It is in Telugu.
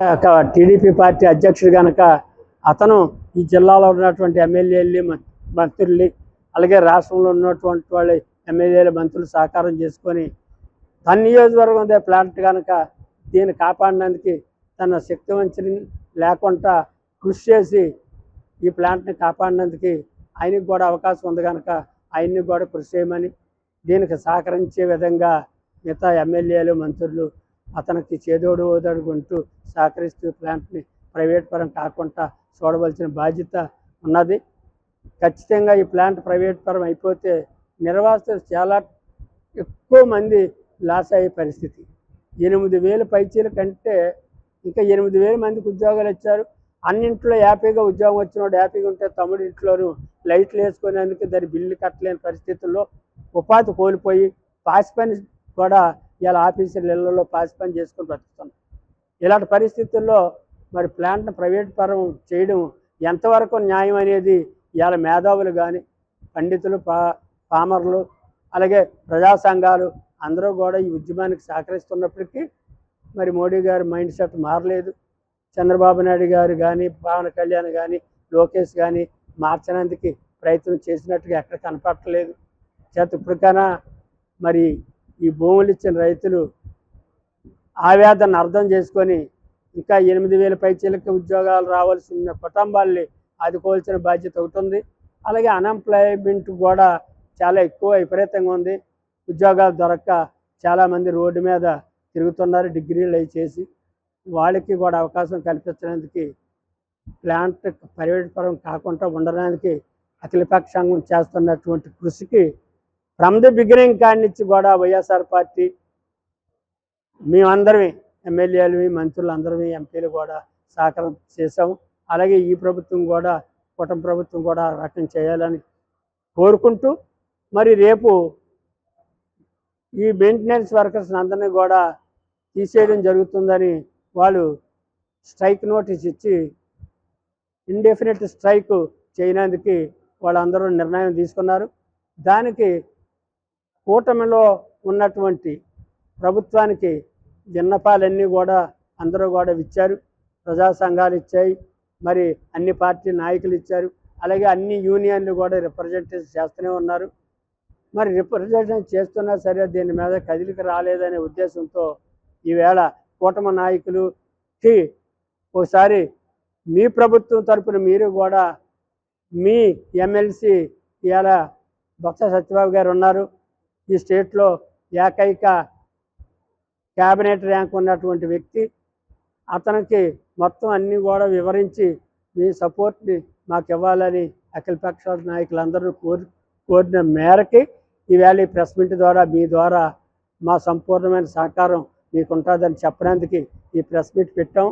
ఒక టీడీపీ పార్టీ అధ్యక్షుడు కనుక అతను ఈ జిల్లాలో ఉన్నటువంటి ఎమ్మెల్యేలు మంత్రుల్ని అలాగే రాష్ట్రంలో ఉన్నటువంటి వాళ్ళ ఎమ్మెల్యేలు మంత్రులు సహకారం చేసుకొని తన నియోజకవర్గం ఉండే ప్లాంట్ కనుక దీన్ని కాపాడినందుకు తన శక్తి వంచని లేకుండా కృషి చేసి ఈ ప్లాంట్ని కాపాడినందుకు ఆయనకి కూడా అవకాశం ఉంది కనుక ఆయన్ని కూడా కృషి చేయమని దీనికి సహకరించే విధంగా మిగతా ఎమ్మెల్యేలు మంత్రులు అతనికి చేదోడు ఓదడుకుంటూ సహకరిస్తూ ప్లాంట్ని ప్రైవేట్ పరం కాకుండా చూడవలసిన బాధ్యత ఉన్నది. ఖచ్చితంగా ఈ ప్లాంట్ ప్రైవేట్ పరం అయిపోతే నిర్వాసితులు చాలా ఎక్కువ మంది లాస్ అయ్యే పరిస్థితి. ఎనిమిది వేల పైచీల కంటే ఇంకా ఎనిమిది వేల మందికి ఉద్యోగాలు ఇచ్చారు. అన్నింట్లో హ్యాపీగా ఉద్యోగం వచ్చినోడు హ్యాపీగా ఉంటే తమ్ముడు ఇంట్లోనూ లైట్లు వేసుకునేందుకు దాని బిల్లు కట్టలేని పరిస్థితుల్లో ఉపాధి కోల్పోయి పాసి పని కూడా ఇలా ఆఫీసుల ఇళ్ళలో పాసి పని చేసుకొని బ్రతుకుతున్నాం. ఇలాంటి పరిస్థితుల్లో మరి ప్లాంట్ను ప్రైవేట్ పరం చేయడం ఎంతవరకు న్యాయం అనేది ఇవాళ మేధావులు కానీ పండితులు పా పామర్లు అలాగే ప్రజా సంఘాలు అందరూ కూడా ఈ ఉద్యమానికి సహకరిస్తున్నప్పటికీ మరి మోడీ గారి మైండ్ సెట్ మారలేదు. చంద్రబాబు నాయుడు గారు కానీ పవన్ కళ్యాణ్ కానీ లోకేష్ కానీ మార్చడానికి ప్రయత్నం చేసినట్టుగా ఎక్కడ కనపడలేదు చేత ఇప్పటికైనా మరి ఈ భూములు ఇచ్చిన రైతులు ఆవేదన అర్థం చేసుకొని ఇంకా ఎనిమిది వేల పైచీలకి ఉద్యోగాలు రావాల్సిన కుటుంబాల్ని ఆదుకోవాల్సిన బాధ్యత ఒకటి ఉంది. అలాగే అన్ఎంప్లాయ్మెంట్ కూడా చాలా ఎక్కువ విపరీతంగా ఉంది. ఉద్యోగాలు దొరక్క చాలామంది రోడ్డు మీద తిరుగుతున్నారు డిగ్రీలు అవి చేసి. వాళ్ళకి కూడా అవకాశం కల్పించడానికి ప్లాంట్ ప్రైవేట్ పరం కాకుండా ఉండడానికి అఖిలపక్షాంగం చేస్తున్నటువంటి కృషికి ఫ్రమ్ ది బిగినింగ్ కాడి నుంచి కూడా వైఎస్ఆర్ పార్టీ మేమందరమే ఎమ్మెల్యేలు మంత్రులు అందరమే ఎంపీలు కూడా సహకారం చేశాము. అలాగే ఈ ప్రభుత్వం కూడా కుటుంబ ప్రభుత్వం కూడా రకం చేయాలని కోరుకుంటూ మరి రేపు ఈ మెయింటెనెన్స్ వర్కర్స్ అందరినీ కూడా తీసేయడం జరుగుతుందని వాళ్ళు స్ట్రైక్ నోటీస్ ఇచ్చి ఇండెఫినెట్ స్ట్రైక్ చేయనందుకు వాళ్ళందరూ నిర్ణయం తీసుకున్నారు. దానికి కూటమిలో ఉన్నటువంటి ప్రభుత్వానికి విన్నపాలన్నీ కూడా అందరూ కూడా ఇచ్చారు ప్రజా సంఘాలు ఇచ్చాయి. మరి అన్ని పార్టీ నాయకులు ఇచ్చారు. అలాగే అన్ని యూనియన్లు కూడా రిప్రజెంటేషన్ చేస్తూనే ఉన్నారు. మరి రిప్రజెంటేషన్ చేస్తున్నా సరే దీని మీద కదిలిక రాలేదనే ఉద్దేశంతో ఈవేళ కూటమి నాయకులుకి ఒకసారి మీ ప్రభుత్వం తరపున మీరు కూడా మీ ఎమ్మెల్సీ ఇవాళ బొత్స సత్యబాబు గారు ఉన్నారు. ఈ స్టేట్లో ఏకైక క్యాబినెట్ ర్యాంక్ ఉన్నటువంటి వ్యక్తి అతనికి మొత్తం అన్నీ కూడా వివరించి మీ సపోర్ట్ని మాకు ఇవ్వాలని అఖిలపక్ష నాయకులందరూ కోరి కోరిన మేరకి ఈవేళ ఈ ప్రెస్ మీట్ ద్వారా మీ ద్వారా మా సంపూర్ణమైన సహకారం మీకు ఉంటుందని చెప్పడానికి ఈ ప్రెస్ మీట్ పెట్టాం.